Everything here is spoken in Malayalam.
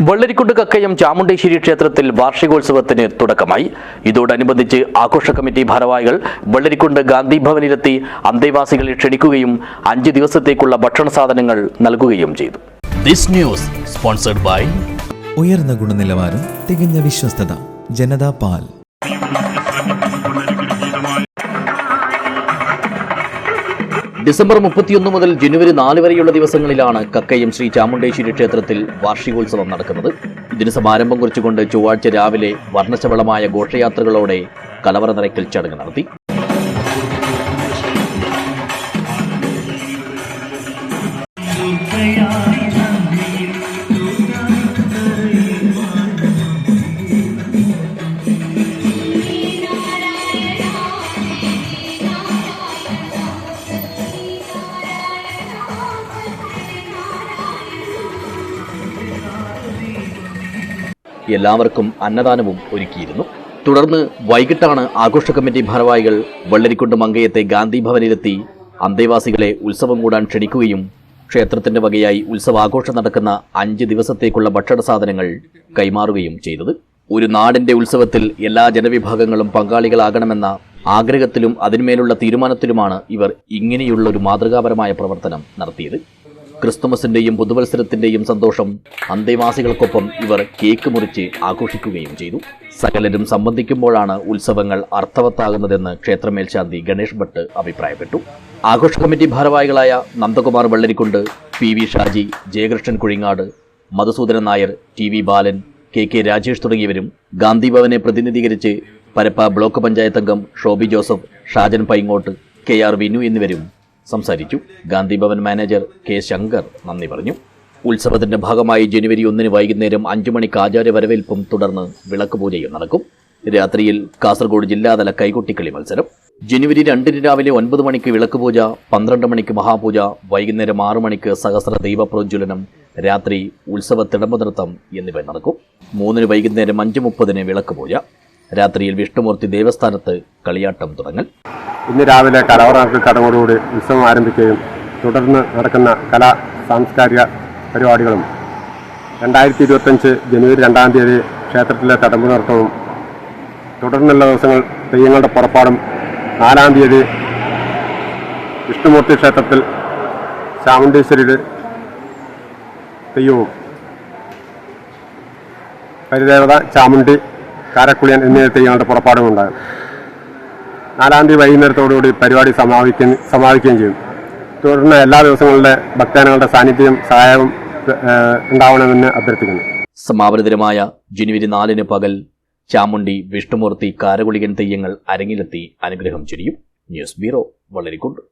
വെള്ളരിക്കുണ്ട് കക്കയം ചാമുണ്ടേശ്വരി ക്ഷേത്രത്തിൽ വാർഷികോത്സവത്തിന് തുടക്കമായി. ഇതോടനുബന്ധിച്ച് ആഘോഷ കമ്മിറ്റി ഭാരവാഹികൾ വെള്ളരിക്കുണ്ട് ഗാന്ധി ഭവനിലെത്തി അന്തേവാസികളെ ക്ഷണിക്കുകയും അഞ്ച് ദിവസത്തേക്കുള്ള ഭക്ഷണ സാധനങ്ങൾ നൽകുകയും ചെയ്തു. ദിസ് ന്യൂസ് സ്പോൺസർഡ് ബൈ ഉയർന്ന ഗുണനിലവാരം തികഞ്ഞ വിശ്വസ്തത ജനതാ പാൽ. ഡിസംബർ മുപ്പത്തിയൊന്ന് മുതൽ ജനുവരി നാല് വരെയുള്ള ദിവസങ്ങളിലാണ് കക്കയം ശ്രീ ചാമുണ്ടേശ്വരി ക്ഷേത്രത്തിൽ വാർഷികോത്സവം നടക്കുന്നത്. ഇതിന് സമാരംഭം കുറിച്ചുകൊണ്ട് ചൊവ്വാഴ്ച രാവിലെ വർണശബളമായ ഘോഷയാത്രകളോടെ കലവറ നിറയ്ക്കൽ ചടങ്ങ് നടത്തി. എല്ലാവർക്കും അന്നദാനവും ഒരുക്കിയിരുന്നു. തുടർന്ന് വൈകിട്ടാണ് ആഘോഷ കമ്മിറ്റി ഭാരവാഹികൾ വെള്ളരിക്കുണ്ട് മങ്കയത്തെ ഗാന്ധി ഭവനിലെത്തി അന്തേവാസികളെ ഉത്സവം കൂടാൻ ക്ഷണിക്കുകയും ക്ഷേത്രത്തിന്റെ വകയായി ഉത്സവാഘോഷം നടക്കുന്ന അഞ്ച് ദിവസത്തേക്കുള്ള ഭക്ഷണ സാധനങ്ങൾ കൈമാറുകയും ചെയ്തത്. ഒരു നാടിന്റെ ഉത്സവത്തിൽ എല്ലാ ജനവിഭാഗങ്ങളും പങ്കാളികളാകണമെന്ന ആഗ്രഹത്തിലും അതിന്മേലുള്ള തീരുമാനത്തിലുമാണ് ഇവർ ഇങ്ങനെയുള്ള ഒരു മാതൃകാപരമായ പ്രവർത്തനം നടത്തിയത്. ക്രിസ്തുമസിന്റെയും പുതുവത്സരത്തിന്റെയും സന്തോഷം അന്തേവാസികൾക്കൊപ്പം ഇവർ കേക്ക് മുറിച്ച് ആഘോഷിക്കുകയും ചെയ്തു. സകലരും സംബന്ധിക്കുമ്പോഴാണ് ഉത്സവങ്ങൾ അർത്ഥവത്താകുന്നതെന്ന് ക്ഷേത്രമേൽശാന്തി ഗണേഷ് ഭട്ട് അഭിപ്രായപ്പെട്ടു. ആഘോഷ കമ്മിറ്റി ഭാരവാഹികളായ Nandakumar Vellarikkundu P V Shaji Jayakrishnan Kuzhingad Madhusoodanan Nair T V Balan K K Rajesh തുടങ്ങിയവരും ഗാന്ധി ഭവനെ പ്രതിനിധീകരിച്ച് പരപ്പ ബ്ലോക്ക് പഞ്ചായത്ത് അംഗം ഷോബി ജോസഫ് ഷാജൻ പൈങ്ങോട്ട് കെ ആർ വിനു എന്നിവരും സംസാരിച്ചു. ഗാന്ധി ഭവൻ മാനേജർ കെ ശങ്കർ നന്ദി പറഞ്ഞു. ഉത്സവത്തിന്റെ ഭാഗമായി ജനുവരി ഒന്നിന് വൈകുന്നേരം അഞ്ചു മണിക്ക് ആചാര്യ വരവേൽപ്പും തുടർന്ന് വിളക്ക് പൂജയും നടക്കും. രാത്രിയിൽ കാസർഗോഡ് ജില്ലാതല കൈകൊട്ടിക്കളി മത്സരം. ജനുവരി രണ്ടിന് രാവിലെ ഒൻപത് മണിക്ക് വിളക്ക് പൂജ പന്ത്രണ്ട് മണിക്ക് മഹാപൂജ വൈകുന്നേരം ആറു മണിക്ക് സഹസ്ര ദൈവപ്രോജ്വലനം രാത്രി ഉത്സവ തിടമ്പ നൃത്തം എന്നിവ നടക്കും. മൂന്നിന് വൈകുന്നേരം അഞ്ച് മുപ്പതിന് വിളക്ക് പൂജ. രാത്രിയിൽ വിഷ്ണുമൂർത്തി ദേവസ്ഥാനത്ത് കളിയാട്ടം തുടങ്ങൽ. ഇന്ന് രാവിലെ കലവറാക്കൽ ചടങ്ങോടുകൂടി ഉത്സവം ആരംഭിക്കുകയും തുടർന്ന് നടക്കുന്ന കലാ സാംസ്കാരിക പരിപാടികളും രണ്ടായിരത്തി ഇരുപത്തഞ്ച് ജനുവരി രണ്ടാം തീയതി ക്ഷേത്രത്തിലെ തടമ്പ് നൃത്തവും തുടർന്നുള്ള ദിവസങ്ങൾ തെയ്യങ്ങളുടെ പുറപ്പാടും നാലാം തീയതി വിഷ്ണുമൂർത്തി ക്ഷേത്രത്തിൽ ചാമുണ്ടേശ്വരിയുടെ തെയ്യവും. പരിദേവത ചാമുണ്ടി കാരക്കുളിയൻ എന്നീ ഞങ്ങളുടെ പുറപ്പാടും ഉണ്ടാകും നാലാം തീയതി വൈകുന്നേരത്തോടുകൂടി പരിപാടി സമാപിക്കും സമാപിക്കുകയും ചെയ്യും. തുടർന്ന് എല്ലാ ദിവസങ്ങളിലെ ഭക്തജനങ്ങളുടെ സാന്നിധ്യം സഹായവും ഉണ്ടാവണമെന്ന് അഭ്യർത്ഥിക്കുന്നു. സമാപന ദിനമായ ജനുവരി നാലിന് പകൽ ചാമുണ്ടി വിഷ്ണുമൂർത്തി കാരകുളികൻ തെയ്യങ്ങൾ അരങ്ങിലെത്തി അനുഗ്രഹം ചൊരിയും. News bureau വളരിക്കുണ്ട്